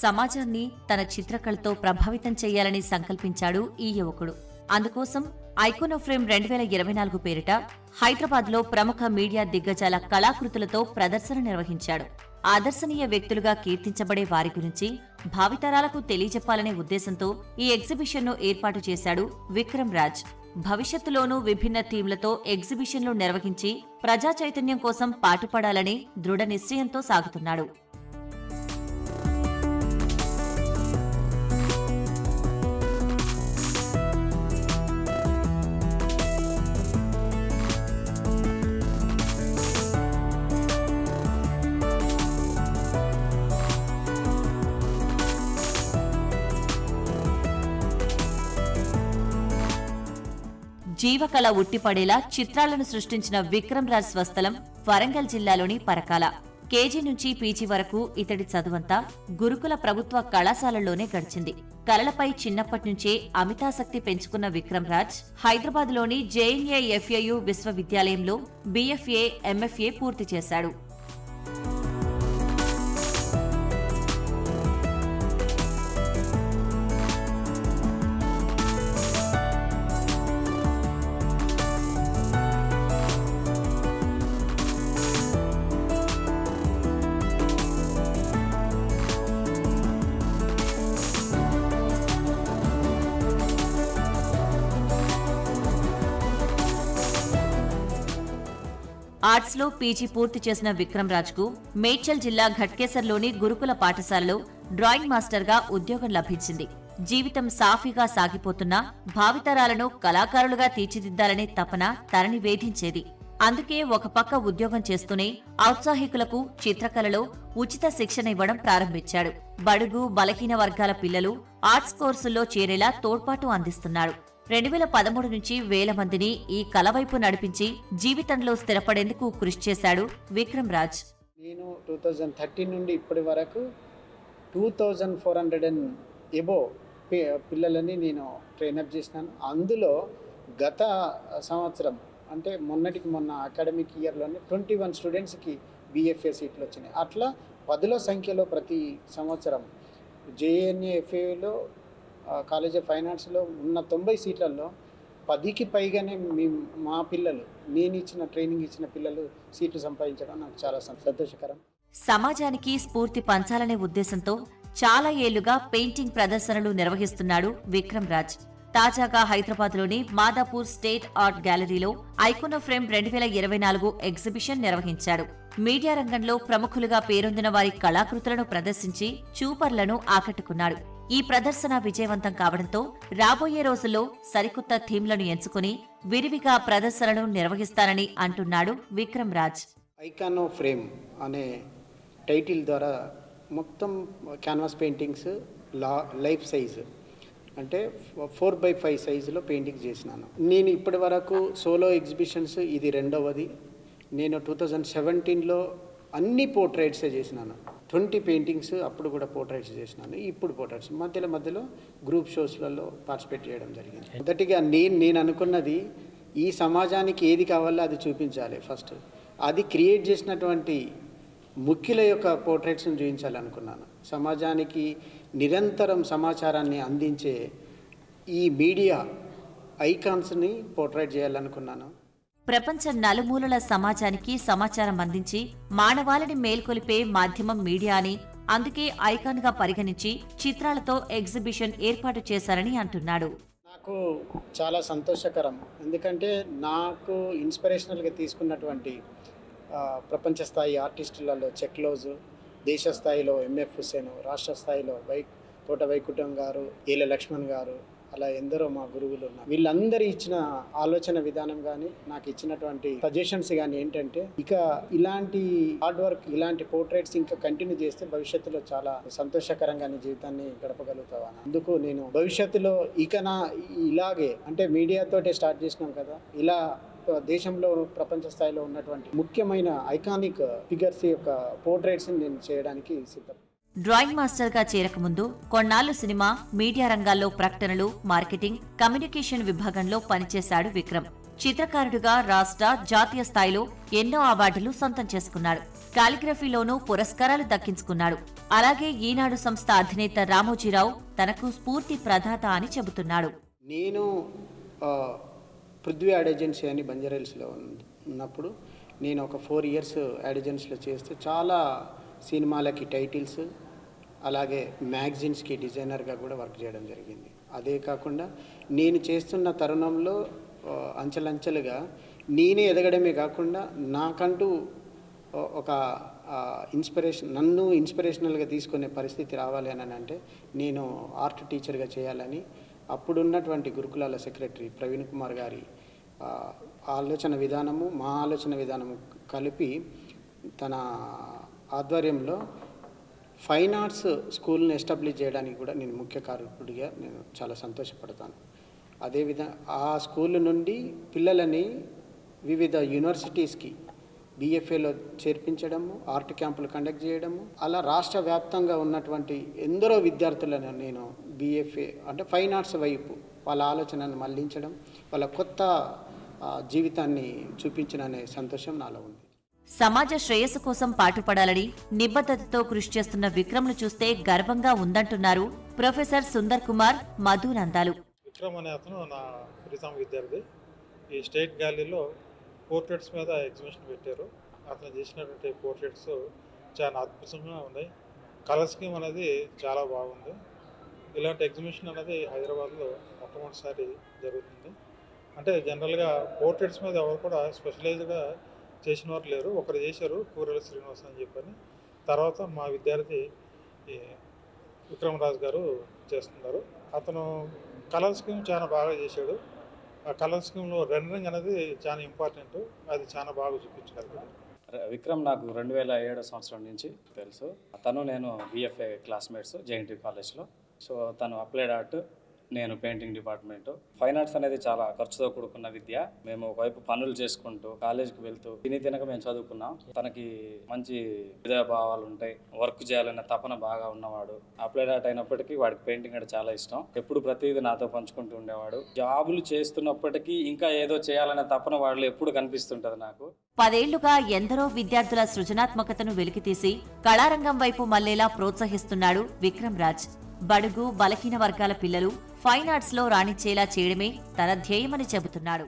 సమాజాన్ని తన చిత్రకళతో ప్రభావితం చేయాలని సంకల్పించాడు ఈ యువకుడు. అందుకోసం ఐకోనోఫ్రేమ్ రెండు వేల ఇరవై నాలుగు పేరిట హైదరాబాద్లో ప్రముఖ మీడియా దిగ్గజాల కళాకృతులతో ప్రదర్శన నిర్వహించాడు. ఆదర్శనీయ వ్యక్తులుగా కీర్తించబడే వారి గురించి భావితరాలకు తెలియజెప్పాలనే ఉద్దేశంతో ఈ ఎగ్జిబిషన్ను ఏర్పాటు చేశాడు విక్రమ్ రాజ్. భవిష్యత్తులోనూ విభిన్న థీమ్లతో ఎగ్జిబిషన్లు నిర్వహించి ప్రజా చైతన్యం కోసం పాటుపడాలని దృఢ నిశ్చయంతో సాగుతున్నాడు. జీవకళ ఉట్టిపడేలా చిత్రాలను సృష్టించిన విక్రమ్ రాజ్ స్వస్థలం వరంగల్ జిల్లాలోని పరకాల. కేజీ నుంచి పీజీ వరకు ఇతడి చదువంతా గురుకుల ప్రభుత్వ కళాశాలల్లోనే గడిచింది. కళలపై చిన్నప్పటి నుంచే అమితాసక్తి పెంచుకున్న విక్రమ్ రాజ్ హైదరాబాద్లోని జేఎన్ఏ ఎఫ్ఏయు విశ్వవిద్యాలయంలో బీఎఫ్ఏ ఎంఎఫ్ఏ పూర్తి చేశాడు. ఆర్ట్స్లో పీజీ పూర్తి చేసిన విక్రమ్ రాజ్కు మేడ్చల్ జిల్లా ఘట్కేసర్లోని గురుకుల పాఠశాలలో డ్రాయింగ్ మాస్టర్గా ఉద్యోగం లభించింది. జీవితం సాఫీగా సాగిపోతున్నా భావితరాలను కళాకారులుగా తీర్చిదిద్దాలనే తపన తనని వేధించేది. అందుకే ఒక పక్క ఉద్యోగం చేస్తూనే ఔత్సాహికులకు చిత్రకళలో ఉచిత శిక్షణ ఇవ్వడం ప్రారంభించాడు. బడుగు బలహీన వర్గాల పిల్లలు ఆర్ట్స్ కోర్సుల్లో చేరేలా తోడ్పాటు అందిస్తున్నాడు రెండు వేల పదమూడు నుంచి వేల మందిని ఈ కళ వైపు నడిపించి జీవితంలో స్థిరపడేందుకు కృషి చేశాడు విక్రమ్ రాజ్ నేను టూ థౌజండ్ థర్టీన్ నుండి ఇప్పటి వరకు two thousand four hundred and above పిల్లలని నేను ట్రైనప్ చేసినాను. అందులో గత సంవత్సరం అంటే మొన్నటికి మొన్న అకాడమిక్ ఇయర్లోనే ట్వంటీ వన్ స్టూడెంట్స్కి బీఎఫ్ఏ సీట్లు వచ్చినాయి. అట్లా పదుల సంఖ్యలో ప్రతి సంవత్సరం జేఎన్ఏఎఫ్ఏలో కాలేజ్ ఆఫ్ ఫైనాన్స్లో ఉన్న తొంభై సీట్లలో పదికి పైగానే మీ మా పిల్లలు నేను ఇచ్చిన ట్రైనింగ్ ఇచ్చిన పిల్లలు సీట్లు సంపాదించడం నాకు చాలా సంతోషకరం. సమాజానికి స్ఫూర్తి పంచాలనే ఉద్దేశంతో చాలా ఏళ్ళుగా పెయింటింగ్ ప్రదర్శనలు నిర్వహిస్తున్నాడు విక్రమ్ రాజ్ తాజాగా హైదరాబాద్లోని మాదాపూర్ స్టేట్ ఆర్ట్ గ్యాలరీలో ఐకోనో ఫ్రేమ్ రెండు వేల ఇరవై నాలుగు ఎగ్జిబిషన్ నిర్వహించాడు. మీడియా రంగంలో ప్రముఖులుగా పేరొందిన వారి కళాకృతులను ప్రదర్శించి చూపర్లను ఆకట్టుకున్నాడు. ఈ ప్రదర్శన విజయవంతం కావడంతో రాబోయే రోజుల్లో సరికొత్త థీమ్లను ఎంచుకుని విరివిగా ప్రదర్శనలు నిర్వహిస్తానని అంటున్నాడు విక్రమ్ రాజ్ ఐకానో ఫ్రేమ్ అనే టైటిల్ ద్వారా మొత్తం క్యాన్వాస్ పెయింటింగ్స్ లా లైఫ్ సైజ్ అంటే ఫోర్ బై ఫైవ్ సైజులో పెయింటింగ్స్ చేసినాను. నేను ఇప్పటి వరకు సోలో ఎగ్జిబిషన్స్ ఇది రెండవది. నేను టూ థౌజండ్ సెవెంటీన్లో అన్ని పోర్ట్రైట్సే చేసినాను. ట్వంటీ పెయింటింగ్స్ అప్పుడు కూడా పోర్ట్రైట్స్ చేసినాను. ఇప్పుడు పోర్ట్రైట్స్. మధ్యలో మధ్యలో గ్రూప్ షోస్లలో పార్టిసిపేట్ చేయడం జరిగింది. మొదటిగా నేను నేను అనుకున్నది ఈ సమాజానికి ఏది కావాలో అది చూపించాలి ఫస్ట్. అది క్రియేట్ చేసినటువంటి ముఖ్యుల యొక్క పోర్ట్రేట్స్ని చూపించాలనుకున్నాను. సమాజానికి నిరంతరం సమాచారాన్ని అందించే ఈ మీడియా ఐకాన్స్ని పోర్ట్రేట్ చేయాలనుకున్నాను. ప్రపంచ నలుమూలల సమాజానికి సమాచారం అందించి మానవాళిని మేల్కొలిపే మాధ్యమం మీడియా అని అందుకే ఐకాన్గా పరిగణించి చిత్రాలతో ఎగ్జిబిషన్ ఏర్పాటు చేశారని అంటున్నాడు. నాకు చాలా సంతోషకరం. ఎందుకంటే నాకు ఇన్స్పిరేషనల్గా తీసుకున్నటువంటి ప్రపంచ స్థాయి ఆర్టిస్టులలో చెక్లోజు దేశ స్థాయిలో ఎంఎఫ్ హుసేన్ రాష్ట్ర స్థాయిలో వై తోట వైకుంఠం గారు ఏల లక్ష్మణ్ గారు అలా ఎందరో మా గురువులు ఉన్నారు. వీళ్ళందరూ ఇచ్చిన ఆలోచన విధానం కానీ నాకు ఇచ్చినటువంటి సజెషన్స్ కానీ ఏంటంటే ఇక ఇలాంటి హార్డ్ వర్క్ ఇలాంటి పోర్ట్రేట్స్ ఇంకా కంటిన్యూ చేస్తే భవిష్యత్తులో చాలా సంతోషకరంగా నీ జీవితాన్ని గడపగలుగుతావాను అందుకు నేను భవిష్యత్తులో ఇక నా ఇలాగే అంటే మీడియాతోటే స్టార్ట్ చేసినాం కదా ఇలా దేశంలో ప్రపంచ స్థాయిలో ఉన్నటువంటి ముఖ్యమైన ఐకానిక్ ఫిగర్స్ యొక్క పోర్ట్రేట్స్ నేను చేయడానికి సిద్ధం డ్రాయింగ్ మాస్టర్గా చేరకముందు కొన్నాళ్ళు సినిమా మీడియా రంగాల్లో ప్రకటనలు మార్కెటింగ్ కమ్యూనికేషన్ విభాగంలో పనిచేశాడు విక్రమ్. చిత్రకారుడుగా రాష్ట్ర జాతీయ స్థాయిలో ఎన్నో అవార్డులు సొంతం చేసుకున్నాడు. కాలిగ్రఫీలోనూ పురస్కారాలు దక్కించుకున్నాడు. అలాగే ఈనాడు సంస్థ అధినేత రామోజీరావు తనకు స్ఫూర్తి ప్రదాత అని చెబుతున్నాడు. నేను పృథ్వీ యాడ్ ఏజెన్సీ అని బంజారాహిల్స్లో ఉన్నప్పుడు నేను ఒక ఫోర్ ఇయర్స్ యాడ్ ఏజెన్సీలో చేస్తే చాలా సినిమాలకి టైటిల్స్ అలాగే మ్యాగజైన్స్కి డిజైనర్గా కూడా వర్క్ చేయడం జరిగింది. అదే కాకుండా నేను చేస్తున్న తరుణంలో అంచెలంచెలుగా నేనే ఎదగడమే కాకుండా నాకంటూ ఒక ఇన్స్పిరేషన్ నన్ను ఇన్స్పిరేషనల్గా తీసుకునే పరిస్థితి రావాలి అని అంటే నేను ఆర్ట్ టీచర్గా చేయాలని అప్పుడున్నటువంటి గురుకులాల సెక్రటరీ ప్రవీణ్ కుమార్ గారి ఆలోచన విధానము మా ఆలోచన విధానము కలిపి తన ఆధ్వర్యంలో ఫైన్ ఆర్ట్స్ స్కూల్ని ఎస్టాబ్లిష్ చేయడానికి కూడా నేను ముఖ్య కారకుడిగా నేను చాలా సంతోషపడతాను. అదేవిధంగా ఆ స్కూల్ నుండి పిల్లలని వివిధ యూనివర్సిటీస్కి బీఎఫ్ఏలో చేర్పించడము ఆర్ట్ క్యాంపులు కండక్ట్ చేయడము అలా రాష్ట్ర వ్యాప్తంగా ఉన్నటువంటి ఎందరో విద్యార్థులను నేను బీఎఫ్ఏ అంటే ఫైన్ ఆర్ట్స్ వైపు వాళ్ళ ఆలోచనను మళ్ళించడం వాళ్ళ కొత్త జీవితాన్ని చూపించిన సంతోషం నాలో ఉంది. సమాజ శ్రేయస్సు కోసం పాటుపడాలని నిబద్ధతతో కృషి చేస్తున్న విక్రమ్ను చూస్తే గర్వంగా ఉందంటున్నారు ప్రొఫెసర్ సుందర్ కుమార్ మధునందాలు. విక్రమ్ అనే అతను నా ప్రీతం విద్యార్థి. ఈ స్టేట్ గ్యాలరీలో పోర్ట్రేట్స్ మీద ఎగ్జిబిషన్ పెట్టారు. అతను చేసినటువంటి పోర్ట్రేట్స్ చాలా అద్భుతంగా ఉన్నాయి. కలర్ స్కీమ్ అనేది చాలా బాగుంది. ఇలాంటి ఎగ్జిబిషన్ అనేది హైదరాబాద్లో మొట్టమొదటిసారి జరుగుతుంది. అంటే జనరల్గా పోర్ట్రేట్స్ మీద ఎవరు కూడా స్పెషలైజ్డ్గా చేసిన వారు లేరు. ఒకరు చేశారు కూరల శ్రీనివాస్ అని చెప్పని. తర్వాత మా విద్యార్థి విక్రమరాజు గారు చేస్తున్నారు. అతను కలర్ స్కీమ్ చాలా బాగా చేశాడు. ఆ కలర్ స్కీమ్లో రెండరింగ్ అనేది చాలా ఇంపార్టెంట్ అది చాలా బాగా చూపించగలిగాడు విక్రమ్ నాకు రెండు వేల ఏడో సంవత్సరం నుంచి తెలుసు. తను నేను బిఎఫ్ఏ క్లాస్మేట్స్ జేఎన్టీ కాలేజ్లో సో తను అప్లైడ్ ఆర్ట్ నేను పెయింటింగ్ డిపార్ట్మెంట్. ఫైన్ ఆర్ట్స్ అనేది చాలా ఖర్చుతో కూడుకున్న విద్య. మేము ఒకవైపు పనులు చేసుకుంటూ కాలేజీకి వెళ్తూ తిని తినక మేము చదువుకున్నాం. తనకి మంచి భావాలు ఉంటాయి. వర్క్ చేయాలనే తపన బాగా ఉన్నవాడు. అప్లైడ్ ఆర్ట్ అయినప్పటికీ వాడికి పెయింటింగ్ అంటే చాలా ఇష్టం. ఎప్పుడు ప్రతిదీ నాతో పంచుకుంటూ ఉండేవాడు. జాబులు చేస్తున్నప్పటికీ ఇంకా ఏదో చేయాలనే తపన వాళ్ళు ఎప్పుడు కనిపిస్తుంటది నాకు. పదేళ్ళుగా ఎందరో విద్యార్థుల సృజనాత్మకతను వెలికితీసి కళారంగం వైపు మళ్ళేలా ప్రోత్సహిస్తున్నాడు విక్రమ్ రాజ్ బడుగు బలహీన వర్గాల పిల్లలు ఫైన్ ఆర్ట్స్లో రాణించేలా చేయడమే తన ధ్యేయమని చెబుతున్నాడు.